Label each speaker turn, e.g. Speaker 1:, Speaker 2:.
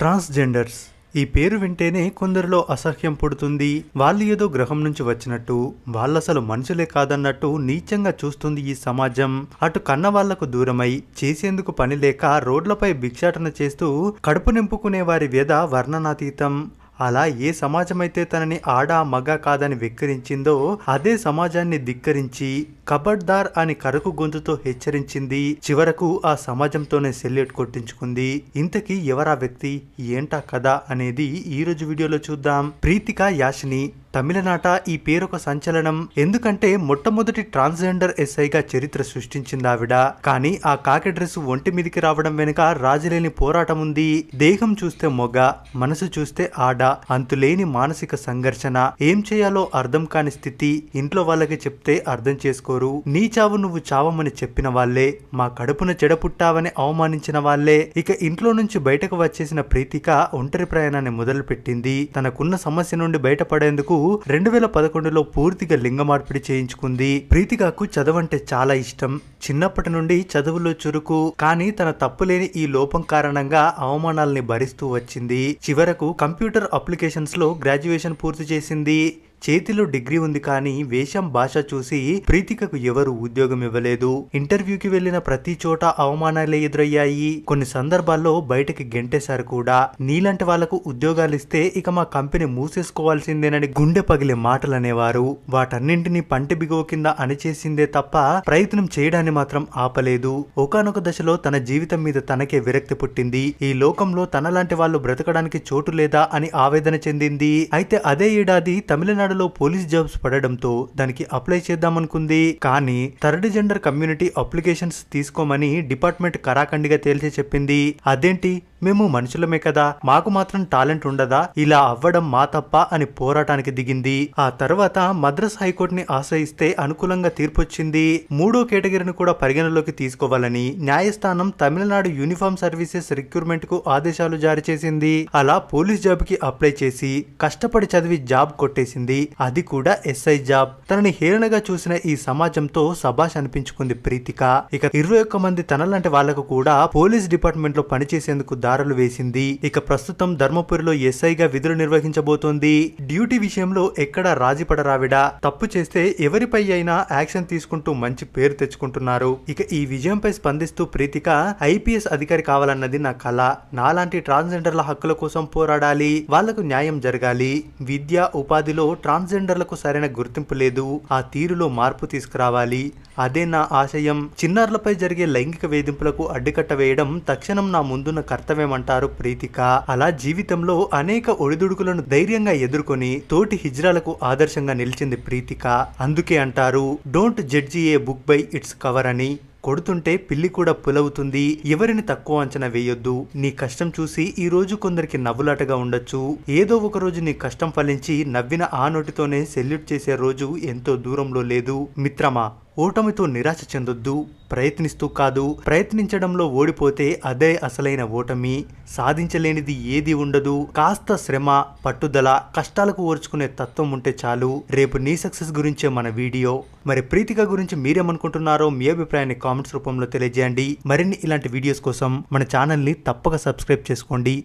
Speaker 1: Transgenders. ఈ పేరు వింటేనే కొందరిలో అసహ్యం పుడుతుంది. వాళ్ళు ఏదో గ్రహం నుంచి వచ్చినట్టు వాళ్ళసలు మనుషులే కాదన్నట్టు నీచంగా చూస్తుంది ఈ సమాజం. అటు కన్న వాళ్ళకు దూరమై చేసేందుకు పని లేక రోడ్లపై భిక్షాటన చేస్తూ కడుపు నింపుకునే వారి వ్యధ వర్ణనాతీతం. అలా ఏ సమాజమైతే తనని ఆడ మగ కాదని వెక్కిరించిందో అదే సమాజాన్ని ధిక్కరించి కబడ్దార్ అని కరకు గొంతుతో హెచ్చరించింది చివరకు ఆ సమాజంతోనే సెల్యూట్ కొట్టించుకుంది. ఇంతకీ ఎవరా వ్యక్తి? ఏంటా కథ? అనేది ఈ రోజు వీడియోలో చూద్దాం. ప్రీతిక యాషిని తమిళనాట ఈ పేరొక సంచలనం. ఎందుకంటే మొట్టమొదటి ట్రాన్స్జెండర్ ఎస్ఐగా చరిత్ర సృష్టించింది ఆవిడ కానీ ఆ కాకి డ్రెస్ ఒంటి మీదికి రావడం వెనుక రాజులేని పోరాటం ఉంది. దేహం చూస్తే మొగ మనసు చూస్తే ఆడ అంతులేని మానసిక సంఘర్షణ. ఏం చేయాలో అర్థం కాని స్థితి. ఇంట్లో వాళ్ళకి చెప్తే అర్థం చేసుకోరు. నీ చావు నువ్వు చావమని చెప్పిన వాళ్ళే. మా కడుపున చెడ పుట్టావని అవమానించిన వాళ్ళే. ఇక ఇంట్లో నుంచి బయటకు వచ్చేసిన ప్రీతిక ఒంటరి ప్రయాణాన్ని మొదలుపెట్టింది. తనకున్న సమస్య నుండి బయటపడేందుకు రెండు వేల పదకొండులో పూర్తిగా లింగ మార్పిడి చేయించుకుంది. ప్రీతికాకు చదవంటే చాలా ఇష్టం. చిన్నప్పటి నుండి చదువులో చురుకు కానీ తన తప్పులేని ఈ లోపం కారణంగా అవమానాల్ని భరిస్తూ వచ్చింది. చివరకు కంప్యూటర్ అప్లికేషన్స్లో గ్రాడ్యుయేషన్ పూర్తి చేసింది. చేతిలో డిగ్రీ ఉంది కానీ వేషం భాష చూసి ప్రీతికకు ఎవరు ఉద్యోగం ఇవ్వలేదు. ఇంటర్వ్యూకి వెళ్ళిన ప్రతి చోట అవమానాలే ఎదురయ్యాయి. కొన్ని సందర్భాల్లో బయటకి గెంటేశారు కూడా. నీలాంటి వాళ్ళకు ఉద్యోగాలు ఇస్తే ఇక మా కంపెనీ మూసేసుకోవాల్సిందేనని గుండె పగిలే మాటలనేవారు. వాటన్నింటినీ పంటి బిగువ కింద అణిచేసిందే తప్ప ప్రయత్నం చేయడాన్ని మాత్రం ఆపలేదు. ఒకనొక దశలో తన జీవితం మీద తనకే విరక్తి పుట్టింది. ఈ లోకంలో తనలాంటి వాళ్ళు బ్రతకడానికి చోటు లేదా అని ఆవేదన చెందింది. అయితే అదే ఏడాది తమిళనాడులో పోలీస్ జాబ్స్ పడడంతో దానికి అప్లై చేద్దామనుకుంది. కానీ థర్డ్ జెండర్ కమ్యూనిటీ అప్లికేషన్స్ తీసుకోమని డిపార్ట్మెంట్ కరాఖండిగా తేల్చి చెప్పింది. అదేంటి? మేము మనుషులమే కదా. మాకు మాత్రం టాలెంట్ ఉండదా? ఇలా అవ్వడం మా తప్ప అని పోరాటానికి దిగింది. ఆ తర్వాత మద్రాస్ హైకోర్టుని ఆశ్రయిస్తే అనుకూలంగా తీర్పొచ్చింది. మూడో కేటగిరీని కూడా పరిగణలోకి తీసుకోవాలని న్యాయస్థానం తమిళనాడు యూనిఫామ్ సర్వీసెస్ రిక్రూట్మెంట్కు ఆదేశాలు జారీ చేసింది. అలా పోలీస్ జాబ్కి అప్లై చేసి కష్టపడి చదివి జాబ్ కొట్టేసింది. అది కూడా ఎస్ఐ జాబ్. తనని హేళనగా చూసిన ఈ సమాజంతో సభాష్ అనిపించుకుంది ప్రీతిక. ఇక ఇరవై ఒక్క మంది తనలాంటి వాళ్ళకు కూడా పోలీస్ డిపార్ట్మెంట్లో పనిచేసేందుకు దారులు వేసింది. ఇక ప్రస్తుతం ధర్మపురిలో ఎస్ఐగా విధులు నిర్వహించబోతోంది. డ్యూటీ విషయంలో ఎక్కడా రాజీపడరావిడా. తప్పు చేస్తే ఎవరిపై అయినా యాక్షన్ తీసుకుంటూ మంచి పేరు తెచ్చుకుంటున్నారు. ఇక ఈ విజయంపై స్పందిస్తూ ప్రీతిక ఐపీఎస్ అధికారి కావాలన్నది నా కళ నాలాంటి ట్రాన్స్జెండర్ల హక్కుల కోసం పోరాడాలి. వాళ్ళకు న్యాయం జరగాలి. విద్య ఉపాధిలో ట్రాన్స్జెండర్లకు సరైన గుర్తింపు లేదు. ఆ తీరులో మార్పు తీసుకురావాలి. అదే నా ఆశయం. చిన్నారులపై జరిగే లైంగిక వేధింపులకు అడ్డుకట్ట వేయడం తక్షణం నా ముందున్న కర్తవ్యమంటారు ప్రీతిక. అలా జీవితంలో అనేక ఒడిదుడుకులను ధైర్యంగా ఎదుర్కొని తోటి హిజ్రాలకు ఆదర్శంగా నిలిచింది ప్రీతిక. అందుకే అంటారు don't judge a book by its cover. అని కొడుతుంటే పిల్లి కూడా పులవుతుంది ఎవరిని తక్కువ అంచనా వేయొద్దు. నీ కష్టం చూసి ఈ రోజు కొందరికి నవ్వులాటగా ఉండొచ్చు. ఏదో ఒక రోజు నీ కష్టం ఫలించి నవ్విన ఆ నోటితోనే సెల్యూట్ చేసే రోజు ఎంతో దూరంలో లేదు. మిత్రమా ఓటమితో నిరాశ చెందొద్దు ప్రయత్నిస్తూ కాదు. ప్రయత్నించడంలో ఓడిపోతే అదే అసలైన ఓటమి. సాధించలేనిది ఏది ఉండదు. కాస్త శ్రమ పట్టుదల కష్టాలకు ఓర్చుకునే తత్వం ఉంటే చాలు. రేపు నీ సక్సెస్ గురించే మన వీడియో. మరి ప్రీతిక గురించి మీరేమనుకుంటున్నారో మీ అభిప్రాయాన్ని కామెంట్స్ రూపంలో తెలియజేయండి. మరిన్ని ఇలాంటి వీడియోస్ కోసం మన ఛానల్ని తప్పక సబ్స్క్రైబ్ చేసుకోండి.